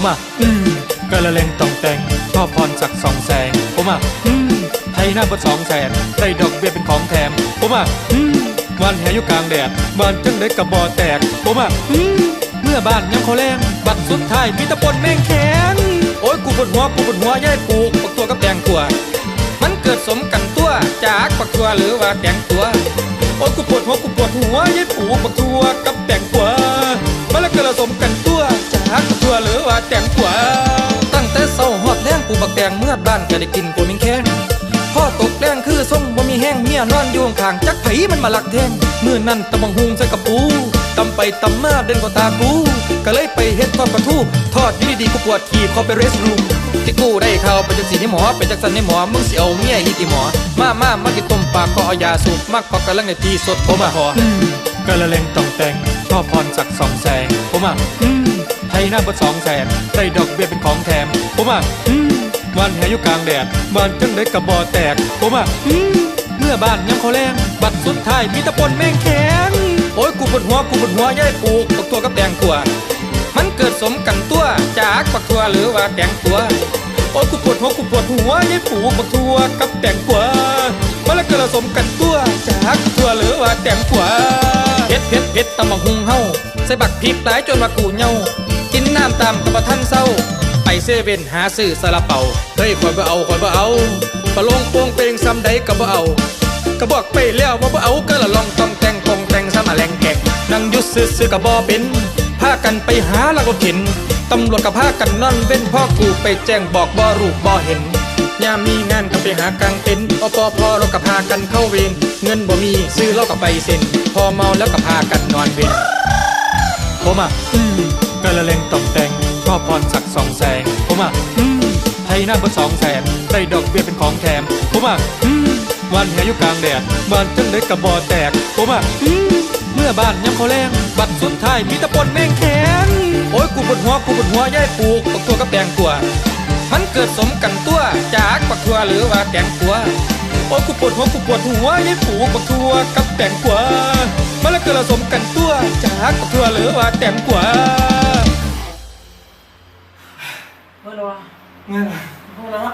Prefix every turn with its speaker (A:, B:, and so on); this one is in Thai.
A: ผมอะอืมกระเลงต้องแต่งชอบพรสักสองแสงผมอะอืมไทยหน้าบนสองแสนได้ดอกเบี้ยเป็นของแถมผมอะอืมวันแหอยู่กลางแดดบ้านจังได้กระบอแตกผมอะอืมเมื่อบ้านยังเขาแรงบัดสุดท้ายมีแตะปนแม่งแข็งโอ้ยกูปวดหัวกูปวดหัวย่ายปลูกปักตัวกับแดงตัว มันเกิดสมกันตัวจากปักตัวหรือว่าแดงตัวโอ้ยกูปวดหัวกูปวดหัวยัยปลูกปักตัวกับแดงตัว งกูบักแดงเมื่อบ้านก็ได้กินกูมิงแข้งพ่อตกแรงคือส่งบ่มีแห้งเมียนอนอยู่ข้างจักไผมันมาลักแทงมือนั่นตำบังหุงใส่กับปูตำไปตำมาเด่นกว่าตากูก็เลยไปเฮ็ดทอดปลาทูทอดอยู่ดีๆกูปวดขี่เข้าไปเรสรูมที่กูได้เข้าไปจังสีให้หมอไปจักสันให้หมอมึงสิเอาเมียอีติหมอมามามากินต้มปลาขอเอายาสูบมากขอกำลังในทีสดผมอะขอกระเลงต้องแต่งชอบพรสักสองแสงผมอะอืมไทยหน้าบนสองแสนได้ดอกเบี้ยเป็นของแถมผมอะอื มวันแหอยู่กลางแดดบ้านจังได้กระบอแตกผมอะเมื่อบ้านยังเขาแรงบัดสุดท้ายมีตะปนแม่งแข็งโอ้ยกูปวดหัวกูปวดหัวย่ายปลูกปักตัวกับแดงตัว มันเกิดสมกันตัวจากปักตัวหรือว่าแดงตัวโอ้ยกูปวดหัวกูปวดหัวยายปลูกปักตัวกับแดงตัวมันล้วเกิดสมกันตัวจากปักตัวหรือว่าแดงตัวเผ็ดเผ็ดเผ็ดตำบักหุงเฮาใส่บักพริกหลายจนว่ากูเงากินน้ำตามกับบ่ทันเศร้า ไปเซเว่นหาซื้อซาลาเปาเฮ้ยข่อยบ่เอาข่อยบ่เอาปลาลงโป่งเปงซ้ำใดก็บ่เอาก็บอกไปแล้วว่าบ่เอาก็ละลองต้องแต่งปองแต่งซ้ำมาแรงแกกนั่งยุดซื้อๆกับบ่เป็นพากันไปหาแล้วก็เข็นตำรวจกับพากันนอนเว้นพ่อกูไปแจ้งบอกบ่รูปบ่เห็นยามมีงานก็ไปหากลางเต็นท์อปพเราก็พากันเข้าเวรเงินบ่มีซื้อเหล้าก็ไปเซ็น พอเมาแล้วก็พากันนอนเวรผมอะอืมกระเลงตองแต่ง ชอบพรสักสองแสง ผมอะอืมไทยหน้าบนสองแสนได้ดอกเบี้ยเป็นของแถม ผมอะอืมวันแหอยู่กลางแดดบ้านจังได้กระบอแตก ผมอะอืมเมื่อบ้านยังเขาแรงบัดสุดท้ายมีตะปนแม่งแข็งโอ้ยกูปวดหัวกูปวดหัวย่ายปลูกปักตัวกับแดงตัว มันเกิดสมกันตัวจากปักตัวหรือว่าแดงตัวโอ้ยกูปวดหัวกูปวดหัวยายปลูกปักตัวกับแดงตัวมันล้วเกิดสมกันตัวจากปักตัวหรือว่าแดงตัว
B: เมื่อไรวะ
C: เงี้ย
B: เมื่อไรวะ